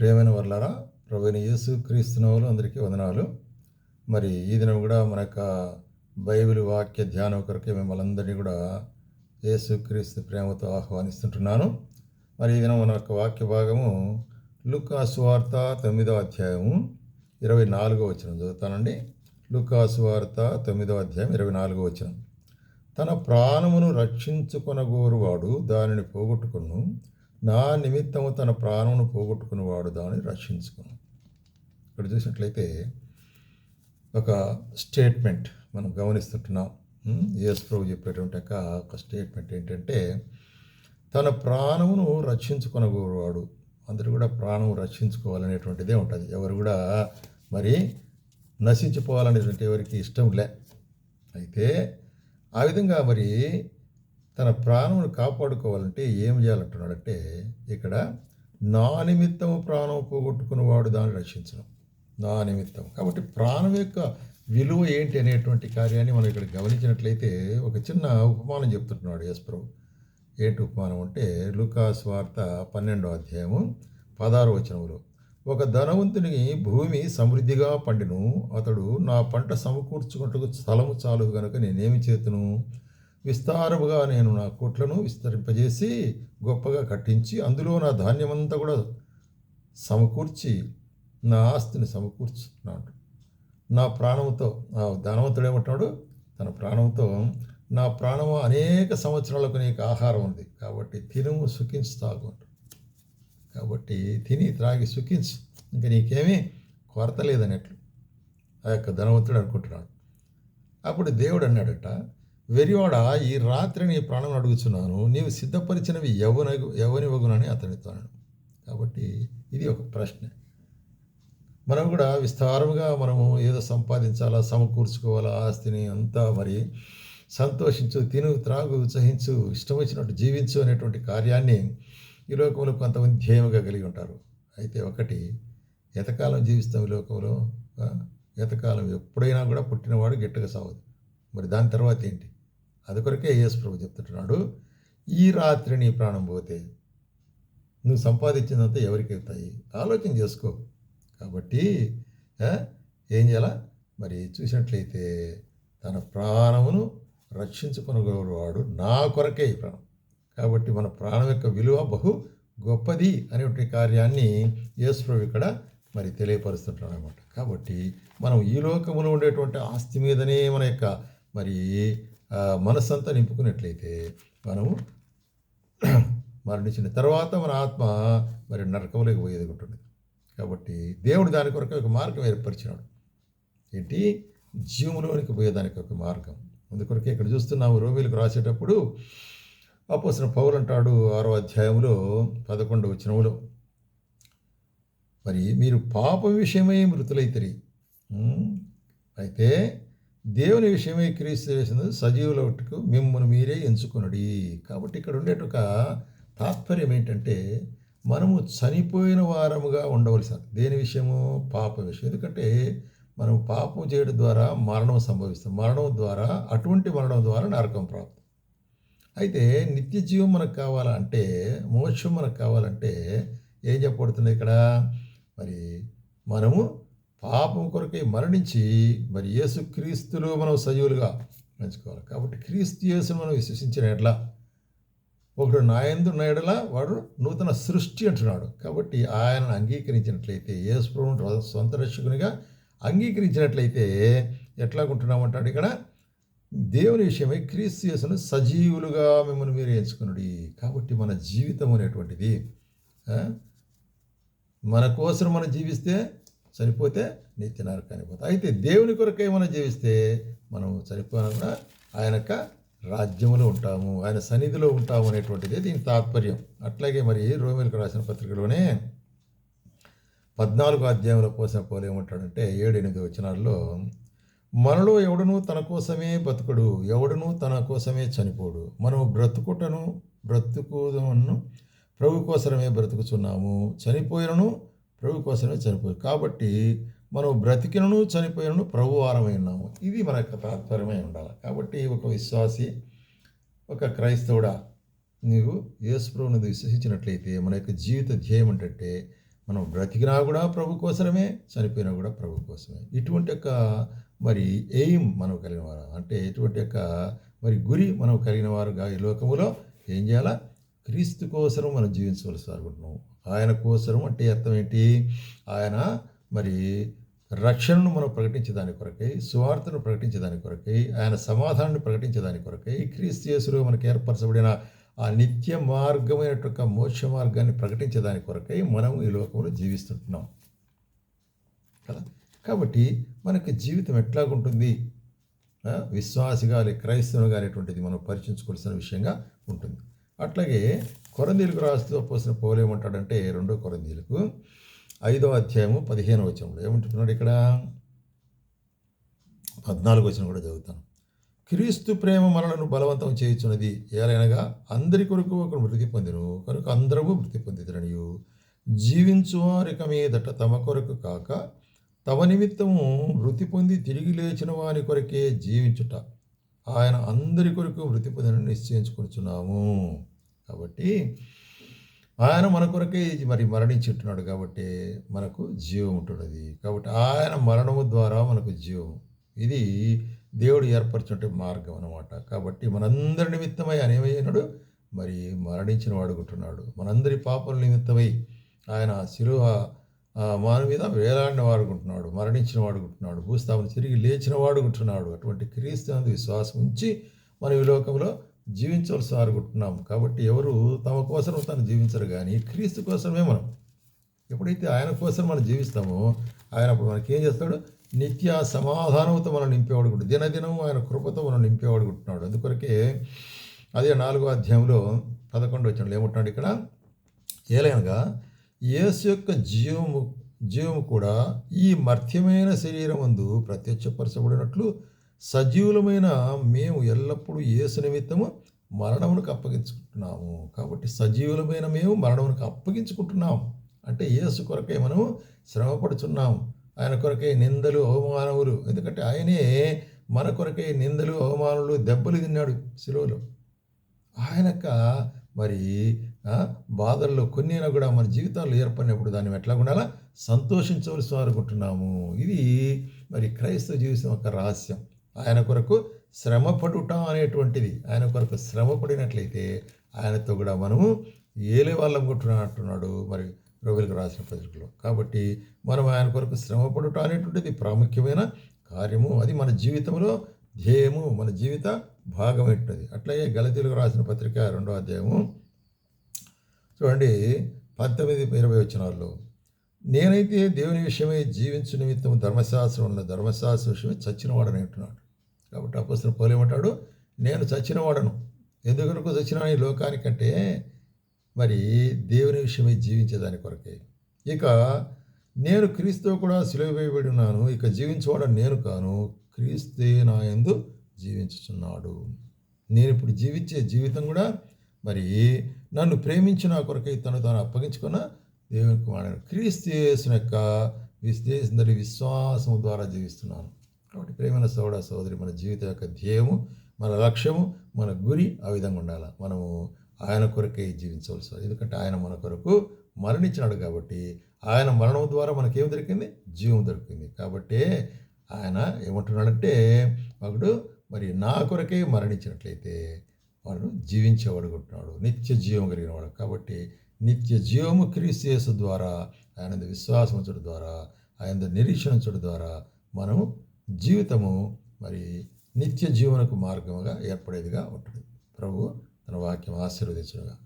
ప్రియమైన వర్లారా ప్రభుని యేసు క్రీస్తునవులు అందరికీ వందనాలు. మరి ఈ దినం కూడా మన యొక్క బైబిల్ వాక్య ధ్యానం కొరకే మిమ్మల్ని అందరినీ కూడా యేసుక్రీస్తు ప్రేమతో ఆహ్వానిస్తుంటున్నాను. మరి ఈ దినం మన యొక్క వాక్య భాగము లుకాసువార్త తొమ్మిదో అధ్యాయము ఇరవై నాలుగో వచ్చిన చదువుతానండి. లుకాసు వార్త తొమ్మిదో అధ్యాయం ఇరవై నాలుగో వచ్చిన తన ప్రాణమును రక్షించుకొనగోరువాడు దానిని పోగొట్టుకును. నా నిమిత్తము తన ప్రాణమును పోగొట్టుకునేవాడు దాన్ని రక్షించుకును. ఇక్కడ చూసినట్లయితే ఒక స్టేట్మెంట్ మనం గమనిస్తుంటున్నాం. ఉమ్, యేసు ప్రభు చెప్పేటువంటి యొక్క ఒక స్టేట్మెంట్ ఏంటంటే తన ప్రాణమును రక్షించుకొనగోరువాడు. అందరూ కూడా ప్రాణం రక్షించుకోవాలనేటువంటిదే ఉంటుంది. ఎవరు కూడా మరి నశించిపోవాలనేటువంటి ఎవరికి ఇష్టం లే. అయితే ఆ విధంగా మరి తన ప్రాణమును కాపాడుకోవాలంటే ఏం చేయాలంటున్నాడంటే ఇక్కడ నా నిమిత్తము ప్రాణం పోగొట్టుకున్నవాడు దాన్ని రక్షించడం. నా నిమిత్తం కాబట్టి ప్రాణం యొక్క విలువ ఏంటి అనేటువంటి కార్యాన్ని మనం ఇక్కడ గమనించినట్లయితే ఒక చిన్న ఉపమానం చెప్తున్నాడు యశ్ప్రభు ఏంటి ఉపమానం అంటే లుకాస్ వార్త పన్నెండో అధ్యాయము పదహారు వచనములో ఒక ధనవంతుని భూమి సమృద్ధిగా పండిను. అతడు నా పంట సమకూర్చుకుంటకు స్థలము చాలు గనుక నేనేమి చేతును? విస్తారముగా నేను నా కొట్లను విస్తరింపజేసి గొప్పగా కట్టించి అందులో నా ధాన్యమంతా కూడా సమకూర్చి నా ఆస్తిని సమకూర్చున్నాడు నా ప్రాణంతో ఆ ధనవంతుడు ఏమంటున్నాడు? తన ప్రాణంతో నా ప్రాణము అనేక సంవత్సరాలకు నీకు ఆహారం ఉంది. కాబట్టి తినుము సుఖించి తాగు కాబట్టి తిని త్రాగి సుఖించు. ఇంకా నీకేమీ కొరత లేదన్నట్లు. ఆ యొక్క ధనవంతుడు అనుకుంటున్నాడు. అప్పుడు దేవుడు అన్నాడట వెరివాడ ఈ రాత్రి నీ ప్రాణం అడుగుచున్నాను. నీవు సిద్ధపరిచినవి ఎవనగు ఎవని వగునని అతనితో కాబట్టి ఇది ఒక ప్రశ్న. మనం కూడా విస్తారముగా మనము ఏదో సంపాదించాలా సమకూర్చుకోవాలా ఆస్తిని అంతా మరి సంతోషించు తిను త్రాగు ఉత్సహించు ఇష్టం వచ్చినట్టు జీవించు అనేటువంటి కార్యాన్ని ఈ లోకంలో కొంతమంది ధ్యేయంగా కలిగి ఉంటారు. అయితే ఒకటి ఎంతకాలం జీవిస్తాం ఈ లోకంలో ఎంతకాలం ఎప్పుడైనా కూడా పుట్టినవాడు గట్టిగా సావదు. మరి దాని తర్వాత ఏంటి? అది కొరకే యేసు ప్రభు చెప్తుంటున్నాడు ఈ రాత్రి నీ ప్రాణం పోతే నువ్వు సంపాదించినంత ఎవరికి వెళ్తాయి ఆలోచన చేసుకో. కాబట్టి ఏం చేయాలా? మరి చూసినట్లయితే తన ప్రాణమును రక్షించుకునగలవాడు నా కొరకే ఈ ప్రాణం. కాబట్టి మన ప్రాణం యొక్క విలువ బహు గొప్పది అనేటువంటి కార్యాన్ని యేసుప్రభు ఇక్కడ మరి తెలియపరుస్తుంటాడు అనమాట కాబట్టి మనం ఈ లోకములో ఉండేటువంటి ఆస్తి మీదనే మన యొక్క మరి మనస్సంతా నింపుకున్నట్లయితే మనము మరణించిన తర్వాత మన ఆత్మ మరి నరకంలోకి పోయేది ఉంటుంది. కాబట్టి దేవుడు దాని కొరకు ఒక మార్గం ఏర్పరిచినాడు. ఏంటి? జీవములోనికి పోయేదానికి ఒక మార్గం. అందుకొరకే ఇక్కడ చూస్తున్నాము రోమిలకు రాసేటప్పుడు అపోసిన పౌలు అంటాడు ఆరో అధ్యాయంలో పదకొండు వచనంలో మరి మీరు పాప విషయమై మృతులైతరి. అయితే దేవుని విషయమై క్రీస్తు చేసిన సజీవులకు మిమ్మల్ని మీరే ఎంచుకునడి. కాబట్టి ఇక్కడ ఉండేట ఒక తాత్పర్యం ఏంటంటే మనము చనిపోయిన వారముగా ఉండవలసిన దేని విషయము? పాప విషయం. ఎందుకంటే మనం పాపం చేయడం ద్వారా మరణం సంభవిస్తాం. మరణం ద్వారా అటువంటి మరణం ద్వారా నరకం ప్రాప్తం. అయితే నిత్య జీవం మనకు కావాలంటే మోక్షం మనకు కావాలంటే ఏం చెప్పబడుతుంది ఇక్కడ? మరి మనము పాపం కొరకై మరణించి మరి యేసు క్రీస్తులో మనం సజీవులుగా పెంచుకోవాలి కాబట్టి క్రీస్తు యేసును మనం విశ్వసించిన ఎట్లా ఒకడు నాయందు నాయడలా వాడు నూతన సృష్టి అంటున్నాడు. కాబట్టి ఆయనను అంగీకరించినట్లయితే యేసు ప్రభువును సొంత రక్షకునిగా అంగీకరించినట్లయితే ఎట్లాగుంటున్నామంటాడు ఇక్కడ? దేవుని విషయమై క్రీస్తు యేసును సజీవులుగా మిమ్మల్ని మీరు ఎంచుకున్నాడు కాబట్టి మన జీవితం అనేటువంటిది మన కోసం మనం జీవిస్తే చనిపోతే నిత్య నరకానికి పోతాం అయితే దేవుని కొరకు ఏమైనా జీవిస్తే మనం చనిపోయినా కూడా ఆయన యొక్క రాజ్యములో ఉంటాము ఆయన సన్నిధిలో ఉంటాము అనేటువంటిది దీని తాత్పర్యం. అట్లాగే మరి రోమిలకు రాసిన పత్రికలోనే పద్నాలుగు అధ్యాయంలో పోసిన పోలు ఏమంటాడంటే ఏడు ఎనిమిది వచనాల్లో మనలో ఎవడను తన కోసమే బతుకడు ఎవడను తన కోసమే చనిపోడు. మనం బ్రతుకుటను బ్రతుకుదను ప్రభు కోసమే బ్రతుకుచున్నాము. చనిపోయినను ప్రభు కోసమే చనిపోయి కాబట్టి మనం బ్రతికినను చనిపోయినను ప్రభు వారమై ఉన్నాము. ఇది మన యొక్క తాత్పర్యమై ఉండాలి. కాబట్టి ఒక విశ్వాసి ఒక క్రైస్తవుడా నీవు యేసుప్రభుని విశ్వసించినట్లయితే మన యొక్క జీవిత ధ్యేయం ఏంటంటే మనం బ్రతికినా కూడా ప్రభు కోసమే చనిపోయినా కూడా ప్రభు కోసమే. ఇటువంటి యొక్క మరి ఎయిమ్ మనం కలిగిన వారు. అంటే ఇటువంటి యొక్క మరి గురి మనం కలిగిన వారుగా ఈ లోకములో ఏం చేయాలా? క్రీస్తు కోసం మనం జీవించవలసి అనుకుంటున్నాం ఆయన కోసం అంటే అర్థం ఏంటి? ఆయన మరి రక్షణను మనం ప్రకటించేదాని కొరకై సువార్తను ప్రకటించేదాని కొరకై ఆయన సమాధానాన్ని ప్రకటించేదాని కొరకై క్రీస్తు యేసులో మనకు ఏర్పరచబడిన ఆ నిత్య మార్గమైనటువంటి మోక్ష మార్గాన్ని ప్రకటించేదాని కొరకై మనం ఈ లోకంలో జీవిస్తుంటున్నాం. కదా? కాబట్టి మనకి జీవితం ఎట్లాగుంటుంది ఆ, విశ్వాసిగా లే- అనేటువంటిది మనం పరిచయించుకోవాల్సిన విషయంగా ఉంటుంది. అట్లాగే కొరందీలకు రాస్తూ పోసిన పౌలు ఏమంటాడంటే రెండో కొరందీలకు ఐదో అధ్యాయము పదిహేను వచనంలో ఏమంటున్నాడు ఇక్కడ? పద్నాలుగు వచనం కూడా చదువుతాను. క్రీస్తు ప్రేమ మనలను బలవంతం చేయుచున్నది ఏలైనగా అందరి కొరకు ఒకరు మృతి పొందిను కనుక అందరము మృతి పొందితురనియు జీవించు వారిక మీదట తమ కొరకు కాక తమ నిమిత్తము మృతి పొంది తిరిగి లేచిన వారి కొరకే జీవించుట. ఆయన అందరి కొరకు మృతి పొందిన నిశ్చయించుకొనిచున్నాము. కాబట్టి ఆయన మన కొరకే మరి మరణించుంటున్నాడు కాబట్టి మనకు జీవం ఉంటున్నది. కాబట్టి ఆయన మరణము ద్వారా మనకు జీవం. ఇది దేవుడు ఏర్పరచుంటే మార్గం అనమాట కాబట్టి మనందరి నిమిత్తమై ఆయన ఏమయ్యాడు మరి మరణించిన వాడుకుంటున్నాడు మనందరి పాపల నిమిత్తమై ఆయన శిలువ మాన మీద వేలాడిన వాడుకుంటున్నాడు మరణించిన వాడుకుంటున్నాడు భూస్థాపన తిరిగి లేచిన వాడుకుంటున్నాడు అటువంటి క్రీస్తు విశ్వాసం ఉంచి మనం ఈ లోకంలో జీవించవలసారి కుంటున్నాం కాబట్టి ఎవరు తమ కోసం తను జీవించరు కానీ క్రీస్తు కోసమే మనం. ఎప్పుడైతే ఆయన కోసం మనం జీవిస్తామో ఆయన అప్పుడు మనకి ఏం చేస్తాడు? నిత్య సమాధానంతో మనం నింపేవాడు దినదినం ఆయన కృపతో మనం నింపేవాడుకుంటున్నాడు అందుకొరకే అదే నాలుగో అధ్యాయంలో పదకొండు వచ్చిన ఏమంటున్నాడు ఇక్కడ? ఏలైనగా యేసు యొక్క జీవము జీవము కూడా ఈ మర్త్యమైన శరీరమందు ప్రత్యక్షపరచబడినట్లు సజీవులమైన మేము ఎల్లప్పుడూ యేసు నిమిత్తము మరణమునకు అప్పగించుకుంటున్నాము. కాబట్టి సజీవులమైన మేము మరణమునకు అప్పగించుకుంటున్నాం. అంటే యేసు కొరకే మనము శ్రమపడుచున్నాం. ఆయన కొరకే నిందలు అవమానములు. ఎందుకంటే ఆయనే మన కొరకే నిందలు అవమానములు దెబ్బలు తిన్నాడు సిలువలో ఆయనక మరి బాధల్లో కొన్ని అయినా కూడా మన జీవితాల్లో ఏర్పడినప్పుడు దాన్ని ఎట్లా ఉండాలా? సంతోషించవలసి అనుకుంటున్నాము ఇది మరి క్రైస్తవ జీవితం యొక్క రహస్యం. ఆయన కొరకు శ్రమపడుట అనేటువంటిది. ఆయన కొరకు శ్రమపడినట్లయితే ఆయనతో కూడా మనము ఏలే వాళ్ళం కొట్టున్నట్టున్నాడు మరి రోగులకు రాసిన పత్రికలో. కాబట్టి మనం ఆయన కొరకు శ్రమ పడుట అనేటువంటిది ప్రాముఖ్యమైన కార్యము. అది మన జీవితంలో ధ్యేయము మన జీవిత భాగమైనది అట్లాగే గలతీలకు రాసిన పత్రిక రెండో అధ్యాయము. చూడండి పంతొమ్మిది ఇరవై వచ్చినాల్లో నేనైతే దేవుని విషయమై జీవించు నిమిత్తం ధర్మశాస్త్రం ఉన్న ధర్మశాస్త్రం విషయమై చచ్చినవాడని అంటున్నాడు. కాబట్టి అపస్తున్న పౌలు ఏమంటాడు? నేను చచ్చినవాడను ఎందుకు చచ్చిన ఈ లోకానికంటే మరి దేవుని విషయమై జీవించేదాని కొరకే. ఇక నేను క్రీస్తు కూడా సిలువ ఉన్నాను. ఇక జీవించేవాడు నేను కాను. క్రీస్తే నా ఎందు జీవించుచున్నాడు. నేను ఇప్పుడు జీవించే జీవితం కూడా మరి నన్ను ప్రేమించిన కొరకై తను తాను అప్పగించుకున్న దేవుని కుమారుడు. క్రీస్తు యేసుని యొక్క విశ్లేషిందరి విశ్వాసం ద్వారా జీవిస్తున్నాను. కాబట్టి ప్రేమైన సోడ సోదరి మన జీవితం యొక్క ధ్యేయము మన లక్ష్యము మన గురి ఆ విధంగా ఉండాలి? మనము ఆయన కొరకే జీవించవలసి ఎందుకంటే ఆయన మన కొరకు మరణించినాడు కాబట్టి ఆయన మరణం ద్వారా మనకేం దొరికింది? జీవం దొరికింది. కాబట్టి ఆయన ఏమంటున్నాడంటే ఒకడు మరి నా కొరకే మరణించినట్లయితే వాడు జీవించేవాడు కొంటున్నాడు నిత్య జీవం కలిగిన వాడు. కాబట్టి నిత్య జీవము క్రీస్తు ద్వారా ఆయన విశ్వాసం ఉంచడం ద్వారా ఆయన నిరీక్షణించడం ద్వారా మనము జీవితము మరి నిత్య జీవనకు మార్గముగా ఏర్పడేదిగా ఉంటుంది. ప్రభు తన వాక్యం ఆశీర్వదించడుగా